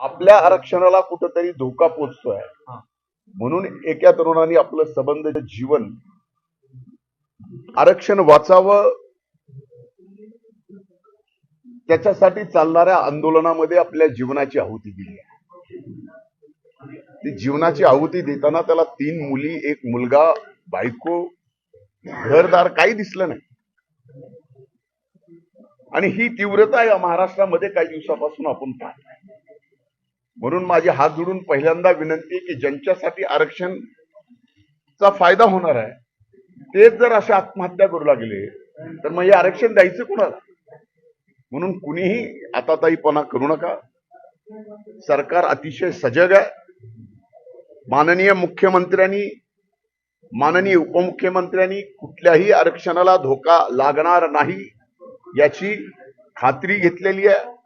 आपल्या आरक्षणाला कुठंतरी धोका पोचतोय. म्हणून एका तरुणाने आपलं संबंध जीवन आरक्षण वाचावं त्याच्यासाठी चालणाऱ्या आंदोलनामध्ये आपल्या जीवनाची आहुती दिली आहे. ती जीवनाची आहुती देताना त्याला तीन मुली एक मुलगा बायको घरदार काही दिसलं नाही. आणि ही तीव्रता या महाराष्ट्रामध्ये काही दिवसापासून आपण पाहतोय म्हणून माझी हात जोडून पहिल्यांदा विनंती आहे की ज्यांच्यासाठी आरक्षणचा फायदा होणार आहे तेच जर अशा आत्महत्या करू लागले तर मग हे आरक्षण द्यायचं कुणाला? म्हणून कुणीही आताताईपणा करू नका. सरकार अतिशय सजग आहे. माननीय मुख्यमंत्र्यांनी माननीय उपमुख्यमंत्र्यांनी कुठल्याही आरक्षणाला धोका लागणार नाही याची खात्री घेतलेली आहे.